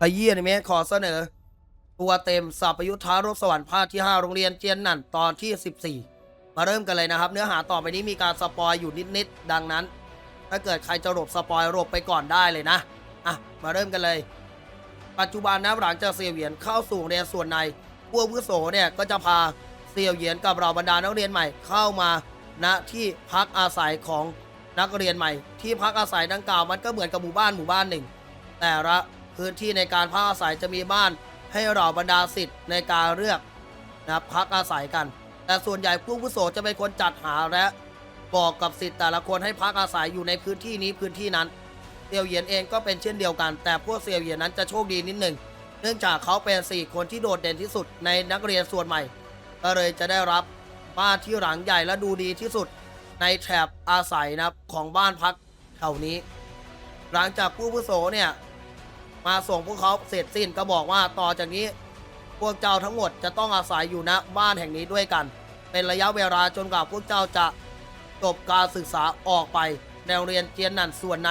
ขยี้อนิเมะขอเสนอ ตัวเต็มสัพยุทธารบสวรรค์ภาคที่ 5 โรงเรียนเจียนนั่นตอนที่ 14 มาเริ่มกันเลยนะครับ เนื้อหาต่อไปนี้มีการสปอยอยู่นิดๆดังนั้น ถ้าเกิดใครจะหลบสปอยหลบไปก่อนได้เลยนะอะมาเริ่มกันเลย ปัจจุบันนะหลังจากเซียวเหวียนเข้าสู่เรียนส่วนในพวกผู้โสเนี่ยก็จะพาเซี่ยวเหวียนกับเราบรรดานักเรียนใหม่เข้ามาณที่พักอาศัยของนักเรียนใหม่ ที่พักอาศัยดังกล่าวมันก็เหมือนกับหมู่บ้านหมู่บ้านหนึ่ง แต่ละ พื้นที่ในการพักอาศัยจะมีบ้านให้เราบรรดาสิทธิ์ในการเลือกนะครับพักอาศัยกัน แต่ส่วนใหญ่ผู้ผู้โสจะเป็นคนจัดหาและบอกกับสิทธิ์แต่ละคนให้พักอาศัยอยู่ในพื้นที่นี้พื้นที่นั้นเซียวเหยียนเองก็เป็นเช่นเดียวกัน แต่พวกเซียวเหยียนนั้นจะโชคดีนิดหนึ่งเนื่องจากเขาเป็น 4 คนที่โดดเด่นที่สุดในนักเรียนส่วนใหม่ ก็เลยจะได้รับบ้านที่หลังใหญ่และดูดีที่สุดในแถบอาศัยนะครับของบ้านพักแถวนี้ หลังจากผู้ผู้โสเนี่ย มาส่งพวกเขาเสร็จสิ้นก็บอกว่าต่อจากนี้ พวกเจ้าทั้งหมดจะต้องอาศัยอยู่ณบ้านแห่งนี้ด้วยกัน เป็นระยะเวลาจนกว่าพวกเจ้าจะจบการศึกษาออกไปในโรงเรียนเจียนนันส่วนใน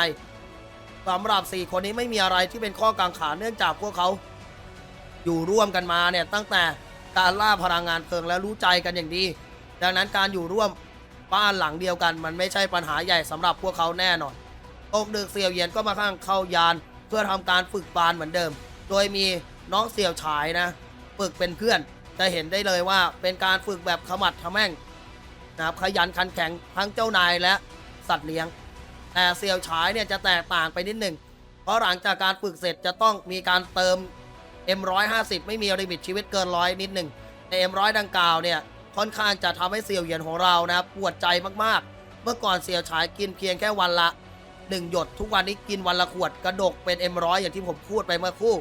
สำหรับ4คนนี้ไม่มีอะไรที่เป็นข้อกังขาเนื่องจากพวกเขา อยู่ร่วมกันมาเนี่ยตั้งแต่การล่าพลังงานเพลิงและรู้ใจกันอย่างดี ดังนั้นการอยู่ร่วมบ้านหลังเดียวกัน มันไม่ใช่ปัญหาใหญ่สำหรับพวกเขาแน่นอนตกดึกเสี่ยวเยียนก็มาข้างเข้ายาน เพื่อทำการฝึกบานเหมือนเดิม โดยมีน้องเสี่ยวฉายนะฝึกเป็นเพื่อน จะเห็นได้เลยว่าเป็นการฝึกแบบขมัดขแม่งนะครับขยันขันแข็งทั้งเจ้านายและสัตว์เลี้ยง แต่เซียวฉายเนี่ยจะแตกต่างไปนิดหนึ่งเพราะหลังจากการฝึกเสร็จจะต้องมีการเติม M150 ไม่มีลิมิตชีวิตเกินร้อยนิดหนึ่งใน M100 ดังกล่าวเนี่ยค่อนข้างจะทำให้เซียวเหยียนของเรานะครับปวดใจมากๆ เมื่อก่อนเซียวฉายกินเพียงแค่วันละ 1หยด ทุกวันนี้กินวันละขวดกระดกเป็น M100 อย่างที่ผมพูดไปเมื่อครู่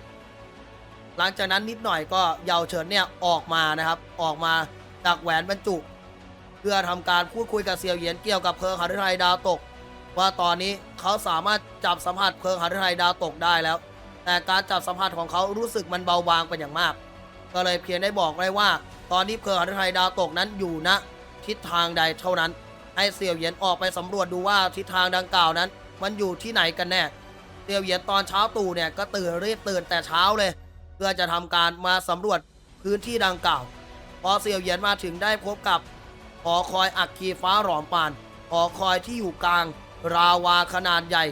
หลังจากนั้นนิดหน่อยก็เยาวเฉินเนี่ยออกมานะครับ ออกมาจากแหวนบรรจุ เพื่อทำการพูดคุยกับเซียวเหยียนเกี่ยวกับเพลิงหฤทัยดาวตก ว่าตอนนี้เขาสามารถจับสัมผัสเพลิงหฤทัยดาวตกได้แล้ว แต่การจับสัมผัสของเขารู้สึกมันเบาบางเป็นอย่างมาก ก็เลยเพียงได้บอกได้ว่า ตอนนี้เพลิงหฤทัยดาวตกนั้นอยู่ณทิศทางใดเท่านั้นให้เสี่ยวเหยียนออกไปสำรวจดูว่าทิศทางดังกล่าวนั้น มันอยู่ที่ไหนกันแน่เสี่ยวเหยียนตอนเช้าตู่เนี่ยก็ตื่นรีบตื่นแต่เช้าเลย เพื่อจะทำการมาสำรวจพื้นที่ดังกล่าว พอเสี่ยวเหยียนมาถึงได้พบกับหอคอยอักคีฟ้าหลอมปานหอคอยที่อยู่กลางราวาขนาดใหญ่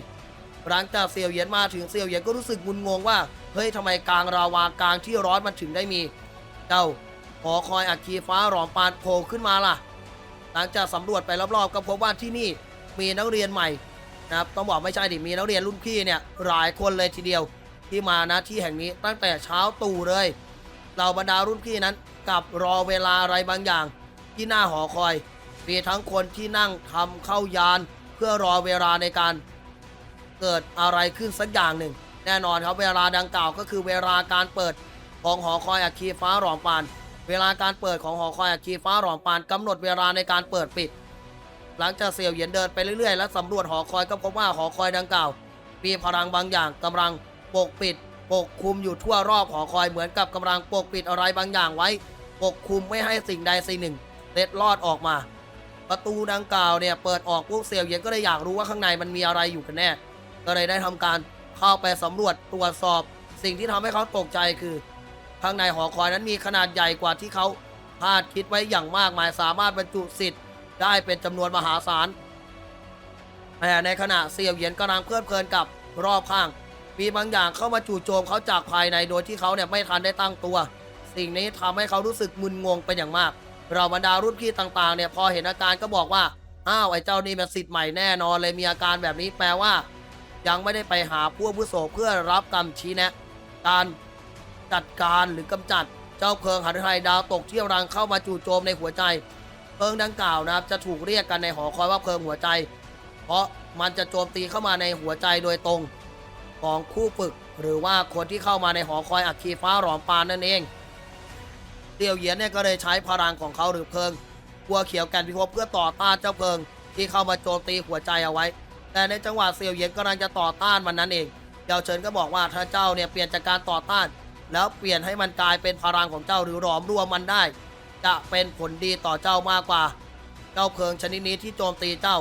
หลังจากเสี่ยวเหยียนมาถึงเสี่ยวเหยียนก็รู้สึกงุนงงว่าเฮ้ยทำไมกลางราวากลางที่ร้อนมันถึงได้มีเจ้าหอคอยอักคีฟ้าหลอมปานโผล่ขึ้นมาล่ะ หลังจากสำรวจไปรอบๆก็พบว่าที่นี่มีนักเรียนใหม่ นะครับต้องบอกไม่ใช่ดิมีนักเรียนรุ่นพี่เนี่ยหลายคนเลยทีเดียวที่มานะที่แห่งนี้ตั้งแต่เช้าตู่เลยเหล่าบรรดารุ่นพี่นั้นกับรอเวลาอะไรบางอย่าง ที่หน้าหอคอยมีทั้งคนที่นั่งทำเข้ายาน เพื่อรอเวลาในการเกิดอะไรขึ้นสักอย่างหนึ่ง แน่นอนครับเวลาดังกล่าวก็คือเวลาการเปิดของหอคอยอัคคีฟ้าหลอมปาน เวลาการเปิดของหอคอยอัคคีฟ้าหลอมปานกำหนดเวลาในการเปิดปิด หลังจากเสี่ยวเหยียนเดินไปเรื่อยๆ และสำรวจหอคอยก็พบว่าหอคอยดังกล่าว มีพลังบางอย่างกำลังปกปิด ปกคลุมอยู่ทั่วรอบหอคอยเหมือนกับกำลังปกปิดอะไรบางอย่างไว้ ปกคลุมไม่ให้สิ่งใดสิ่งหนึ่งเล็ดลอดออกมา ประตูดังกล่าวเนี่ยเปิดออกพวกเซียวเหยียนก็เลยอยากรู้ว่าข้างในมันมีอะไรอยู่กันแน่ ก็เลยได้ทำการเข้าไปสำรวจตรวจสอบ สิ่งที่ทำให้เขาตกใจคือ ข้างในหอคอยนั้นมีขนาดใหญ่กว่าที่เขาคาดคิดไว้อย่างมากมายสามารถบรรจุสิทธิ์ ได้เป็นจำนวนมหาศาลแต่ในขณะเซียวเหยียนกำลังเพลิดเพลินกับรอบข้าง มีบางอย่างเข้ามาจู่โจมเขาจากภายในโดยที่เขาเนี่ยไม่ทันได้ตั้งตัว สิ่งนี้ทำให้เขารู้สึกมึนงงเป็นอย่างมาก เราบรรดารุ่นพี่ต่างๆเนี่ยพอเห็นอาการก็บอกว่าอ้าวไอ้เจ้านี่เป็นสิทธิ์ใหม่แน่นอนเลยมีอาการแบบนี้แปลว่า ยังไม่ได้ไปหาผู้อาวุโสเพื่อรับกรรมชี้แนะ การจัดการหรือกำจัด เจ้าเพลิงหันไทยดาวตกที่กำลังเข้ามาจู่โจมในหัวใจ เพลิงดังกล่าวนะครับจะถูกเรียกกันในหอคอยว่าเพลิงหัวใจ เพราะมันจะโจมตีเข้ามาในหัวใจโดยตรงของคู่ฝึก หรือว่าคนที่เข้ามาในหอคอยอัคคีฟ้าหลอมปานนั่นเองเตียวเหยียนเนี่ยก็เลยใช้พลังของเขาหรือเพลิงกัวเขียวแกันพิภพเพื่อต่อต้านเจ้าเพลิง ที่เข้ามาโจมตีหัวใจเอาไว้ แต่ในจังหวะเซียวเหยียนกำลังจะต่อต้านมันนั้นเองเยาวเฉินก็บอกว่าถ้าเจ้าเนี่ยเปลี่ยนจากการต่อต้าน แล้วเปลี่ยนให้มันกลายเป็นพลังของเจ้าหรือหลอมรวมมันได้ จะเป็นผลดีต่อเจ้ามากกว่า เจ้าเพลิงชนิดนี้ที่โจมตีเจ้า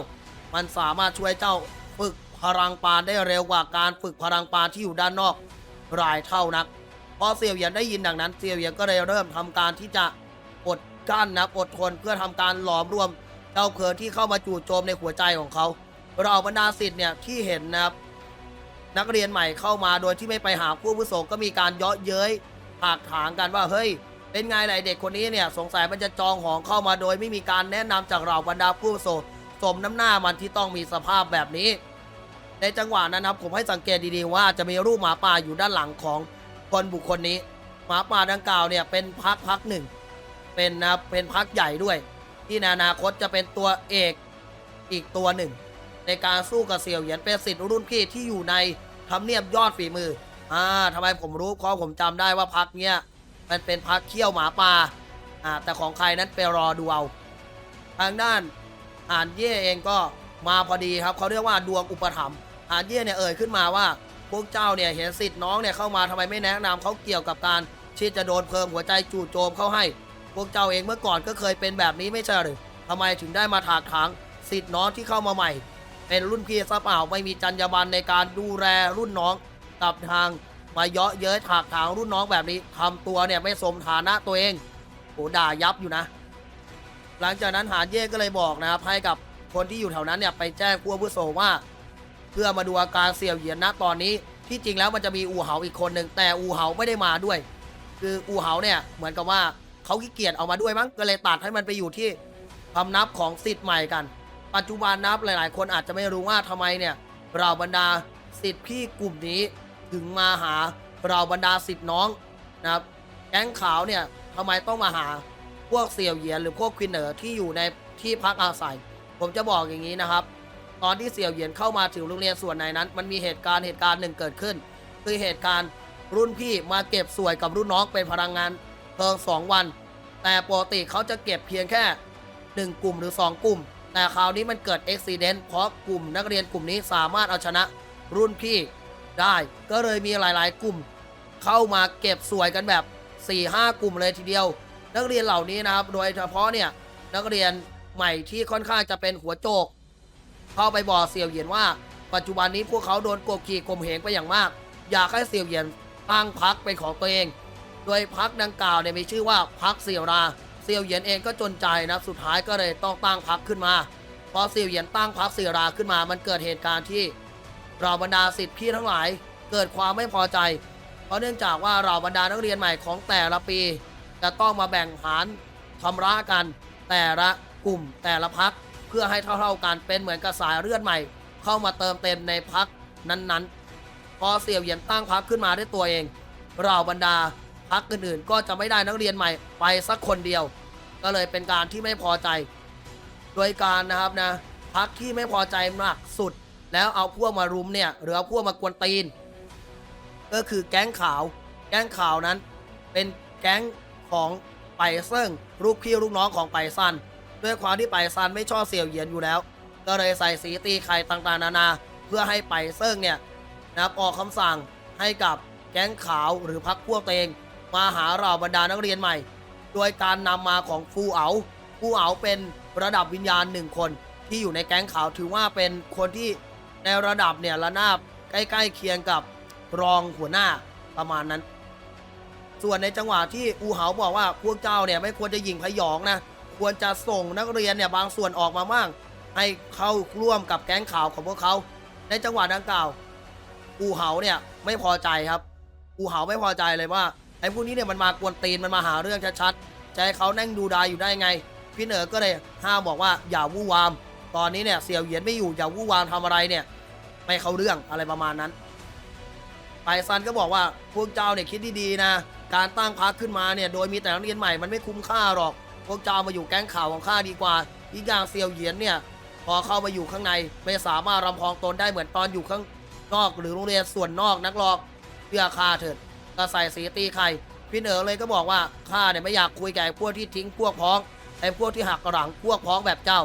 มันสามารถช่วยเจ้าฝึกพลังปานได้เร็วกว่าการฝึกพลังปานที่อยู่ด้านนอกรายเท่านักพอเสี่ยวเหยียนได้ยินดังนั้นเสี่ยวเหยียนก็เลยเริ่มทำการที่จะอดกั้นนะอดทนเพื่อทำการหลอมรวม เจ้าเพลินที่เข้ามาจู่โจมในหัวใจของเขาเราบรรดาสิทธิ์เนี่ยที่เห็นนะครับนักเรียนใหม่เข้ามาโดยที่ไม่ไปหาผู้อาวุโสก็มีการเยาะเย้ยถากถางกันว่าเฮ้ย เป็นไงไรเด็กคนนี้เนี่ยสงสัยมันจะจองหองเข้ามาโดยไม่มีการแนะนำจากเราบรรดาผู้โสดสมน้ำหน้ามันที่ต้องมีสภาพแบบนี้ ในจังหวะนั้นนะครับผมให้สังเกตดีๆว่าจะมีรูปหมาป่าอยู่ด้านหลังของคนบุคคลนี้ หมาป่าดังกล่าวเนี่ยเป็นพักพักหนึ่ง เป็นนะเป็นพักใหญ่ด้วย ที่ในอนาคตจะเป็นตัวเอกอีกตัวหนึ่ง ในการสู้กับเสี่ยวเหยียนเป็นสิทธิ์รุ่นพี่ที่อยู่ในทำเนียบยอดฝีมืออ่าทำไมผมรู้เพราะผมจำได้ว่าพักเนี้ย มันเป็นพักเขี้ยวหมาป่าอ่าแต่ของใครนั้นไปรอดูเอาทางด้านอ่านเย่เองก็มาพอดีครับเขาเรียกว่าดวงอุปถัมภ์อ่านเย่เนี่ยเอ่ยขึ้นมาว่าพวกเจ้าเนี่ยเห็นสิทธิ์น้องเนี่ยเข้ามาทำไมไม่แนะนำเขาเกี่ยวกับการที่จะโดนเพิ่มหัวใจจู่โจมเข้าให้ พวกเจ้าเองเมื่อก่อนก็เคยเป็นแบบนี้ไม่ใช่หรือทำไมถึงได้มาถากถางสิทธิ์น้องที่เข้ามาใหม่ เป็นรุ่นพี่ซะเปล่าไม่มีจรรยาบรรณในการดูแลรุ่นน้องกับทาง มาเยาะเย้ยถากถางรุ่นน้องแบบนี้ทำตัวเนี่ยไม่สมฐานะตัวเองโหด่ายับอยู่นะ หลังจากนั้นหานเย่ก็เลยบอกนะครับให้กับคนที่อยู่แถวนั้นเนี่ยไปแจ้งผู้อาวุโสว่า เพื่อมาดูอาการเสี่ยวเหยียนณตอนนี้ที่จริงแล้วมันจะมีอูเหาอีกคนหนึ่งแต่อูเหาไม่ได้มาด้วย คืออูเหาเนี่ยเหมือนกับว่าเขาขี้เกียจเอามาด้วยมั้งก็เลยตัดให้มันไปอยู่ที่พำนับของสิทธิ์ใหม่กัน ปัจจุบันนับหลาย ๆ คนอาจจะไม่รู้ว่าทำไมเนี่ยเราบรรดาสิทธิ์พี่กลุ่มนี้ ถึงมาหาเราบรรดาสิทธิ์น้องนะครับแก๊งขาวเนี่ยทำไมต้องมาหาพวกเสี่ยวเหยียนหรือพวกควินเนอร์ที่อยู่ในที่พักอาศัย ผมจะบอกอย่างนี้นะครับ ตอนที่เสี่ยวเหยียนเข้ามาถึงโรงเรียนส่วนในนั้น มันมีเหตุการณ์เหตุการณ์หนึ่งเกิดขึ้น คือเหตุการณ์รุ่นพี่มาเก็บสวยกับรุ่นน้องเป็นพลังงานเพิงสองวัน แต่ปกติเขาจะเก็บเพียงแค่ 1 กลุ่มหรือ 2 กลุ่ม แต่คราวนี้มันเกิดอุบิเหตุเพราะกลุ่มนักเรียนกลุ่มนี้สามารถเอาชนะรุ่นพี่ ได้ ก็เลยมีหลาย ๆ กลุ่ม เข้ามาเก็บสวยกันแบบ 4-5 กลุ่มเลยทีเดียว นักเรียนเหล่านี้นะครับ โดยเฉพาะเนี่ยนักเรียนใหม่ที่ค่อนข้างจะเป็นหัวโจก เข้าไปบอกเสี่ยวเหยียนว่า ปัจจุบันนี้พวกเขาโดนกดขี่ข่มเหงไปอย่างมาก อยากให้เสี่ยวเหยียนตั้งพักเป็นของตัวเอง โดยพักดังกล่าวเนี่ยมีชื่อว่าพักเสี่ยวราเสี่ยวเหยียนเองก็จนใจนะสุดท้ายก็เลยต้องตั้งพักขึ้นมาพอเสี่ยวเหยียนตั้งพักเสี่ยวราขึ้นมา มันเกิดเหตุการณ์ที่ เราบรรดาสิทธิ์พี่ทั้งหลายเกิดความไม่พอใจ เพราะเนื่องจากว่าเราบรรดานักเรียนใหม่ของแต่ละปี จะต้องมาแบ่งหารชำระกัน แต่ละกลุ่มแต่ละพักเพื่อให้เท่าๆกันเป็นเหมือนกระสายเลือดใหม่ เข้ามาเติมเต็มในพักนั้นๆ พอเสี่ยวเหยียนตั้งพักขึ้นมาด้วยตัวเอง เราบรรดาพักอื่นๆ ก็จะไม่ได้นักเรียนใหม่ไปสักคนเดียว ก็เลยเป็นการที่ไม่พอใจ โดยการนะครับนะพักที่ไม่พอใจมากสุด แล้วเอาพวกมารุมเนี่ยหรือเอาพวกมากวนตีน ก็คือแก๊งขาว แก๊งขาวนั้น เป็นแก๊งของไปเซิ่งลูกพี่ลูกน้องของไปซันด้วยความที่ไปซันไม่ชอบเสี่ยวเหยียนอยู่แล้ว ก็เลยใส่สีตีไข่ต่างๆ นานา เพื่อให้ไปเซิ่งเนี่ยนะออกคำสั่งให้กับแก๊งขาวหรือพักพวกเองมาหาเราบรรดานักเรียนใหม่ โดยการนำมาของฟูเอาฟูเอาเป็นระดับวิญญาณหนึ่งคนที่อยู่ในแก๊งขาวถือว่าเป็นคนที่ ในระดับเนี่ยระนาบใกล้ๆเคียงกับรองหัวหน้าประมาณนั้น ส่วนในจังหวะที่อูเหาบอกว่าพวกเจ้าเนี่ยไม่ควรจะยิงพยองนะควรจะส่งนักเรียนเนี่ยบางส่วนออกมาบ้างให้เข้าร่วมกับแก๊งข่าวของพวกเขา ในจังหวะดังกล่าว อูเหาเนี่ยไม่พอใจครับ อูเหาไม่พอใจเลยว่าไอ้พวกนี้เนี่ยมันมากวนตีนมันมาหาเรื่องชัดๆจะให้เขานั่งดูดายอยู่ได้ไง พี่เหนือก็เลยห้ามบอกว่าอย่าวู่วาม ตอนนี้เนี่ยเสี่ยวเหยียนไม่อยู่อย่าวู่วามทำอะไรเนี่ย ไม่เข้าเรื่องอะไรประมาณนั้นไปซันก็บอกว่าพวกเจ้าเนี่ยคิดดีๆนะ การตั้งพักขึ้นมาเนี่ยโดยมีแต่นักเรียนใหม่มันไม่คุ้มค่าหรอก พวกเจ้ามาอยู่แก๊งข่าวของข้าดีกว่า อีกอย่างเซียวเหยียนเนี่ยพอเข้ามาอยู่ข้างในไม่สามารถรำพองตนได้เหมือนตอนอยู่ข้างนอกหรือโรงเรียนส่วนนอกนักหรอกเพื่อข้าเถิดก็ใส่สีตีไข่พี่เหนอเลยก็บอกว่าข้าเนี่ยไม่อยากคุยกับพวกที่ทิ้งพวกพ้องไอ้พวกที่หักหลังพวกพ้องแบบเจ้า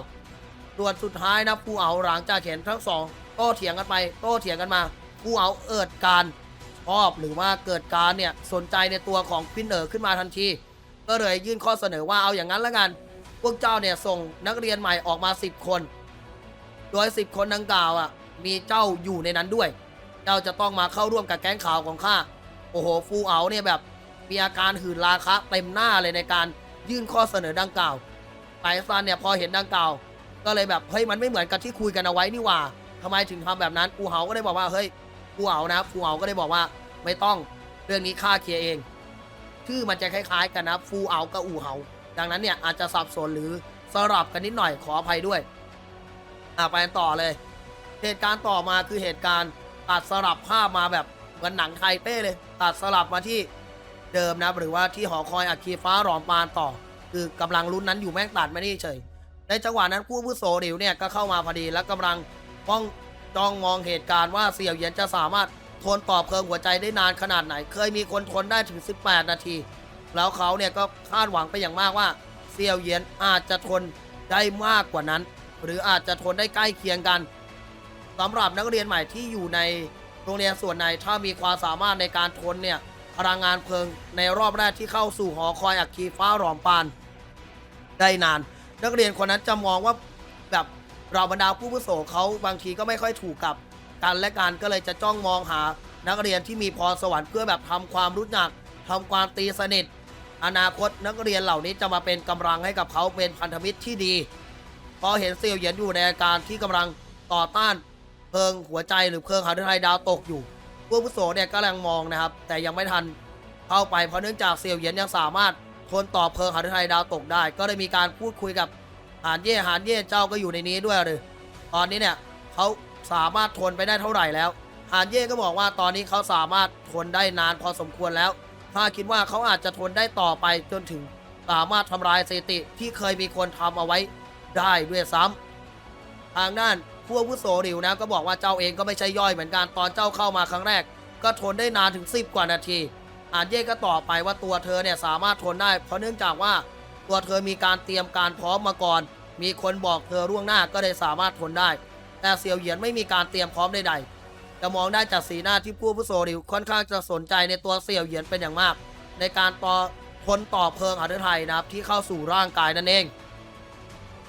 ส่วนสุดท้ายนะผู้เอาหลังจากเห็นทั้งสอง โต้เถียงกันไป โต้เถียงกันมาผู้เอาเอิดการชอบหรือว่าเกิดการเนี่ยสนใจในตัวของพินเนอร์ขึ้นมาทันที ก็เลยยื่นข้อเสนอว่าเอาอย่างนั้นละกัน พวกเจ้าเนี่ยส่งนักเรียนใหม่ออกมา 10 คน โดย 10 คนดังกล่าวอะมีเจ้าอยู่ในนั้นด้วย เจ้าจะต้องมาเข้าร่วมกับแก๊งข่าวของข้าโอ้โหฟูเอาเนี่ยแบบมีอาการหื่นราคะเต็มหน้าเลยในการยื่นข้อเสนอดังกล่าวไตซันเนี่ยพอเห็นดังกล่าว ก็เลยแบบเฮ้ยมันไม่เหมือนกับที่คุยกันเอาไว้นี่ว่า ทำไมถึงทำแบบนั้นอูเหาก็ได้บอกว่าเฮ้ยฟูเอานะฟูเอาก็ได้บอกว่าไม่ต้องเรื่องนี้ข้าเคลียร์เอง ชื่อมันจะคล้ายๆกันนะฟูเอากับอูเหาดังนั้นเนี่ยอาจจะสับสนหรือสลับกันนิดหน่อยขออภัยด้วยอะไปกันต่อเลย เหตุการณ์ต่อมาคือเหตุการณ์ตัดสลับภาพมาแบบเหมือนหนังไทยเป้เลย ตัดสลับมาที่เดิมนะหรือว่าที่หอคอยอัคคีฟ้าหลอมปานต่อ คือกำลังลุ้นนั้นอยู่แม่งตัดไม่ได้เฉย ในจังหวะนั้นผู้อาวุโสหลิวเนี่ยก็เข้ามาพอดีและกำลัง ป้องจ้องมองเหตุการณ์ว่าเสี่ยวเหยียนจะสามารถทนต่อเพลิงหัวใจได้นานขนาดไหน เคยมีคนทนได้ถึง 18 นาที แล้วเขาเนี่ยก็คาดหวังไปอย่างมากว่าเสี่ยวเหยียนอาจจะทนได้มากกว่านั้น หรืออาจจะทนได้ใกล้เคียงกันสำหรับนักเรียนใหม่ที่อยู่ในโรงเรียนส่วนในถ้ามีความสามารถในการทนเนี่ยพลังงานเพลิงในรอบแรกที่เข้าสู่หอคอยอัคคีฟ้าหลอมปาน ได้นาน นักเรียนคนนั้นจะมองว่าแบบ เราบรรดาผู้ผู้โสเขาบางทีก็ไม่ค่อยถูกกับกันและกันก็เลยจะจ้องมองหานักเรียนที่มีพรสวรรค์เพื่อแบบทำความรู้จักทำความตีสนิท อนาคตนักเรียนเหล่านี้จะมาเป็นกำลังให้กับเขาเป็นพันธมิตรที่ดี พอเห็นเซียวเหยียนอยู่ในอาการที่กำลังต่อต้านเพลิงหัวใจหรือเพลิงหาฤทัยดาวตกอยู่ผู้ผู้โสเนี่ยกำลังมองนะครับ แต่ยังไม่ทันเข้าไปเพราะเนื่องจากเซียวเหยียนยังสามารถทนต่อเพลิงหาฤทัยดาวตกได้ ก็ได้มีการพูดคุยกับ หานเย่หานเย่เจ้าก็อยู่ในนี้ด้วยเลยตอนนี้เนี่ยเขาสามารถทนไปได้เท่าไหร่แล้ว หานเย่ก็บอกว่าตอนนี้เขาสามารถทนได้นานพอสมควรแล้วถ้าคิดว่าเขาอาจจะทนได้ต่อไปจนถึงสามารถทำลายสถิติที่เคยมีคนทำเอาไว้ได้ด้วยซ้ำทางด้านผู้อาวุโสริวนะก็บอกว่าเจ้าเองก็ไม่ใช่ย่อยเหมือนกันตอนเจ้าเข้ามาครั้งแรก ก็ทนได้นานถึง 10 กว่านาที อาจเย่ก็ต่อไปว่าตัวเธอเนี่ยสามารถทนได้ เพราะเนื่องจากว่า ตัวเธอมีการเตรียมการพร้อมมาก่อน มีคนบอกเธอล่วงหน้าก็เลยสามารถทนได้ แต่เซียวเหยียนไม่มีการเตรียมพร้อมใดๆ จะมองได้จากสีหน้าที่ผู้ผู้โซริวค่อนข้างจะสนใจในตัวเซียวเหยียนเป็นอย่างมาก ในการต่อทนต่อเพลิงอฤทัยนะครับที่เข้าสู่ร่างกายนั่นเอง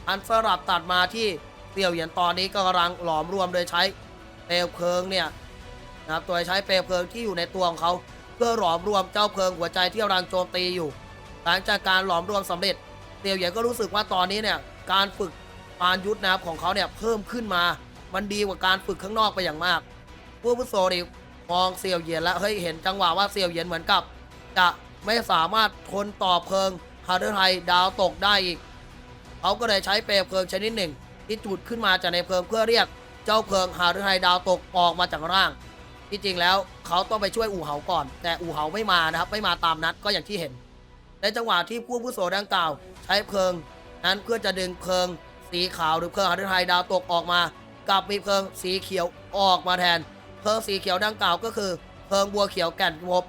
อันสลับตัดมาที่เซียวเหยียนตอนนี้ก็กำลังหลอมรวมโดยใช้เปลวเพลิงเนี่ยนะครับโดยใช้เปลวเพลิงที่อยู่ในตัวของเขา เพื่อหลอมรวมเจ้าเพลิงหัวใจที่กำลังโจมตีอยู่ หลังจากการหลอมรวมสำเร็จเตียวเหยียนก็รู้สึกว่าตอนนี้เนี่ยการฝึกปานยุทธนะครับของเขาเนี่ยเพิ่มขึ้นมา มันดีกว่าการฝึกข้างนอกไปอย่างมากผู้พุโสดิมองเซียวเหยียนแล้วเฮ้ยเห็นจังหวะว่าเซียวเหยียนเหมือนกับ จะไม่สามารถทนต่อเพลิงฮาร์เดอร์ไทยดาวตกได้อีกเขาก็เลยใช้เปลวเพลิงชนิดหนึ่ง ที่จุดขึ้นมาจากในเพลิงเพื่อเรียกเจ้าเพลิงฮาร์เดอร์ไทยดาวตกออกมาจากร่าง ที่จริงแล้วเขาต้องไปช่วยอู่เหาก่อน แต่อู่เหาไม่มานะครับไม่มาตามนัดก็อย่างที่เห็น ในจังหวะที่ผู้ผู้โสดังกล่าว ใช้เพลิง นั้นเพื่อจะดึงเพลิง สีขาวหรือเพลิงหฤทัยดาวตกออกมากับมีเพลิงสีเขียวออกมาแทน เพลิงสีเขียวดังกล่าวก็คือเพลิงบัวเขียวแก่นพิภพ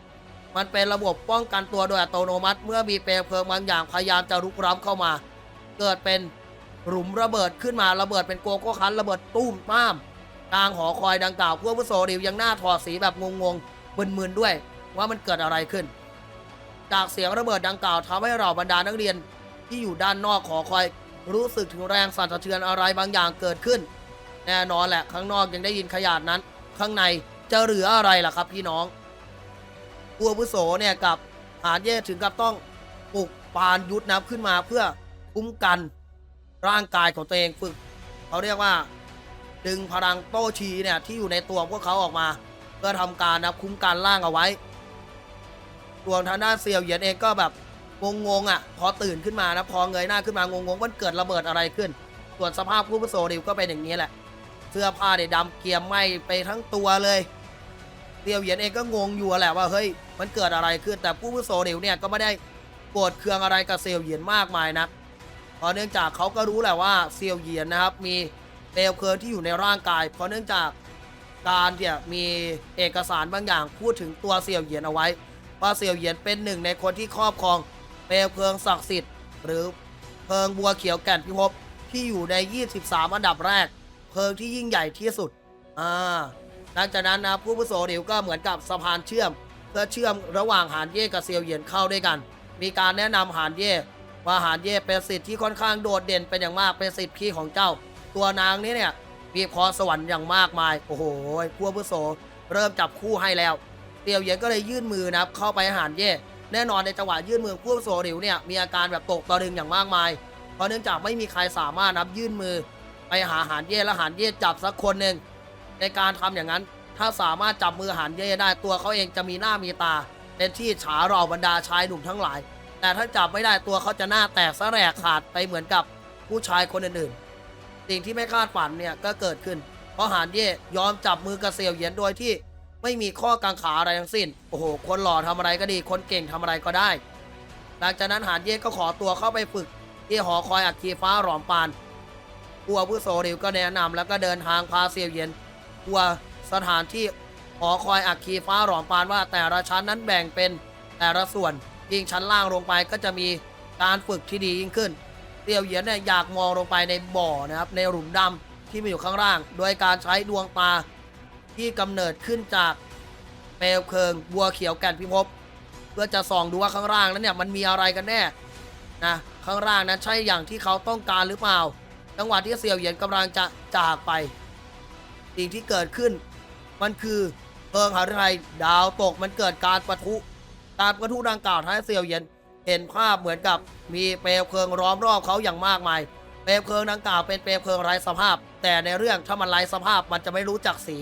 มันเป็นระบบป้องกันตัวโดยอัตโนมัติ เมื่อมีเปลวเพลิงบางอย่างพยายามจะรุกร้ำเข้ามา เกิดเป็นหลุมระเบิดขึ้นมาระเบิดเป็นโกโก้คันระเบิดตุ้มต้ามกลางหอคอยดังกล่าวพวกผู้โสดิวยังหน้าถอดสีแบบงงๆมึนๆด้วย ว่ามันเกิดอะไรขึ้น จากเสียงระเบิดดังกล่าวทำให้เราบรรดานักเรียน ที่อยู่ด้านนอกหอคอย รู้สึกถึงแรงสั่นสะเทือนอะไรบางอย่างเกิดขึ้น แน่นอนแหละข้างนอกยังได้ยินขยาดนั้น ข้างในจะเหลืออะไรล่ะครับพี่น้องผู้อาวุโสเนี่ยกับหาเย่ถึงกับต้องปลุกปานยุทธนับขึ้นมาเพื่อคุ้มกันร่างกายของตัวเองฝึกเขาเรียกว่า ดึงพลังโต้ชีเนี่ยที่อยู่ในตัวพวกเขาออกมา เพื่อทำการนะคุ้มกันร่างเอาไว้ ส่วนทางด้านเซียวเหยียนเองก็แบบงงๆอะ พอตื่นขึ้นมานะพอเงยหน้าขึ้นมางงๆมันเกิดระเบิดอะไรขึ้น ส่วนสภาพผู้ผู้โสดิวก็เป็นอย่างนี้แหละ เสื้อผ้าเนี่ยดำเกรียมไหมไปทั้งตัวเลยเซียวเหยียนเองก็งงอยู่แหละว่าเฮ้ยมันเกิดอะไรขึ้น แต่ผู้ผู้โสดิวเนี่ยก็ไม่ได้โกรธเคืองอะไรกับเซียวเหยียนมากมายนะเพราะเนื่องจากเขาก็รู้แหละว่าเซียวเหยียนนะครับมีเปลวเพลิงที่อยู่ในร่างกาย เพราะเนื่องจากการเนี่ยมีเอกสารบางอย่างพูดถึงตัวเสี่ยวเหยียนเอาไว้ ว่าเสี่ยวเหยียนเป็นหนึ่งในคนที่ครอบครองเปลวเพลิงศักดิ์สิทธิ์หรือเพลิงบัวเขียวแก่นพิภพที่อยู่ใน 23 อันดับแรก เพลิงที่ยิ่งใหญ่ที่สุดอ่าหลังจากนั้นนะผู้ผู้โสดิวก็เหมือนกับสะพานเชื่อม เพื่อเชื่อมระหว่างหานเย่กับเซียวเหยียนเข้าด้วยกัน มีการแนะนำหานเย่ว่าหานเย่เป็นสิทธิ์ที่ค่อนข้างโดดเด่นเป็นอย่างมากเป็นสิทธิ์พี่ของเจ้า ตัวนางนี้เนี่ยมีพรสวรรค์อย่างมากมาย โอ้โหผู้โสเริ่มจับคู่ให้แล้ว เตียวเยียนก็เลยยื่นมือนะครับเข้าไปหานเย่แน่นอนในจังหวะยื่นมือพวกโซริวเนี่ยมีอาการแบบตกตะลึงอย่างมากมาย เพราะเนื่องจากไม่มีใครสามารถนะครับยื่นมือ ไปหาหานเย่และหานเย่จับสักคนหนึ่งในการทำอย่างนั้น ถ้าสามารถจับมือหานเย่ได้ตัวเขาเองจะมีหน้ามีตา เป็นที่ฉาเราบรรดาชายหนุ่มทั้งหลาย แต่ถ้าจับไม่ได้ตัวเขาจะหน้าแตกสะแหรกขาดไปเหมือนกับผู้ชายคนอื่นๆสิ่งที่ไม่คาดฝันเนี่ยก็เกิดขึ้น เพราะหานเย่ยอมจับมือกับเซียวเหยียนโดยที่ ไม่มีข้อกังขาอะไรทั้งสิ้น โอ้โห คนหล่อทำอะไรก็ดี คนเก่งทำอะไรก็ได้ หลังจากนั้นหานเย่ก็ขอตัวเข้าไปฝึก ที่หอคอยอัคคีฟ้าหลอมปานกัวผู้โซริวก็แนะนำแล้วก็เดินทางพาเซียวเหยียนกัวสถานที่หอคอยอัคคีฟ้าหลอมปานว่าแต่ละชั้นนั้นแบ่งเป็นแต่ละส่วนยิ่งชั้นล่างลงไปก็จะมีการฝึกที่ดียิ่งขึ้นเตียวเหยียนเนี่ยอยากมองลงไปในบ่อนะครับในหลุมดำที่มีอยู่ข้างล่าง โดยการใช้ดวงตา ที่กำเนิดขึ้นจากเปลวเพลิงบัวเขียวแก่นพิภพเพื่อจะส่องดูว่าข้างล่างนั้นเนี่ยมันมีอะไรกันแน่นะข้างล่างนั้นใช่อย่างที่เขาต้องการหรือเปล่าจังหวะที่เซี่ยวเหยียนกำลังจะจากไป สิ่งที่เกิดขึ้น มันคือเพลิงหฤทัยดาวตกมันเกิดการประทุการประทุดังกล่าวทำให้เซี่ยวเหยียนเห็นภาพเหมือนกับมีเปลวเพลิงล้อมรอบเขาอย่างมากมาย เปลวเพลิงดังกล่าวเป็นเปลวเพลิงไร้สภาพ แต่ในเรื่องถ้ามันไร้สภาพมันจะไม่รู้จักสี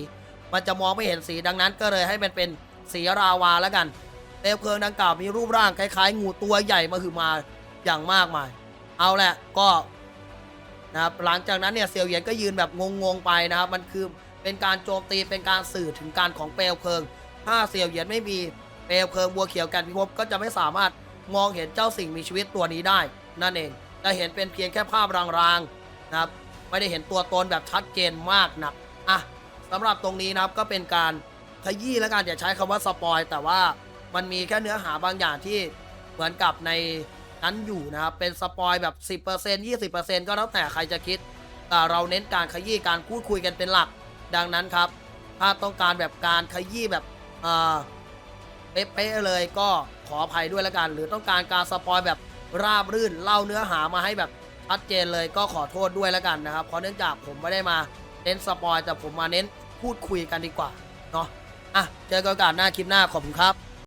มันจะมองไม่เห็นสีดังนั้นก็เลยให้มันเป็นสีราวาแล้วกันเปลวเพลิงดังกล่าวมีรูปร่างคล้ายๆ งูตัวใหญ่มาคือมาอย่างมากมาย เอาแหละก็นะครับหลังจากนั้นเนี่ยเซียวเหยียนก็ยืนแบบงงๆไปนะครับมันคือเป็นการโจมตีเป็นการสื่อถึงการของเปลวเพลิง ถ้าเซียวเหยียนไม่มีเปลวเพลิงบัวเขียวกันพิภพก็จะไม่สามารถมองเห็นเจ้าสิ่งมีชีวิตตัวนี้ได้ นั่นเองจะเห็นเป็นเพียงแค่ภาพรางๆนะครับไม่ได้เห็นตัวตนแบบชัดเจนมากนักอะ สำหรับตรงนี้นะครับก็เป็นการขยี้แล้วกันอย่าใช้คำว่าสปอยแต่ว่ามันมีแค่เนื้อหาบางอย่างที่เหมือนกับในนั้นอยู่นะครับ เป็นสปอยแบบ 10% 20%ก็แล้วแต่ใครจะคิด แต่เราเน้นการขยี้การพูดคุยกันเป็นหลัก ดังนั้นครับ ถ้าต้องการแบบการขยี้แบบเอ่อเป๊ะๆเลยก็ขออภัยด้วยล้วกัน หรือต้องการการสปอยแบบราบรื่นเล่าเนื้อหามาให้แบบชัดเจนเลยก็ขอโทษด้วยล้วกันนะครับเพราะเนื่องจากผมไม่ได้มา น้นสปอยแต่ผมมาเน้นพูดคุยกันดีกว่าเนาะอะเจอกันโอกาสหน้าคลิปหน้าขอบคุณครับ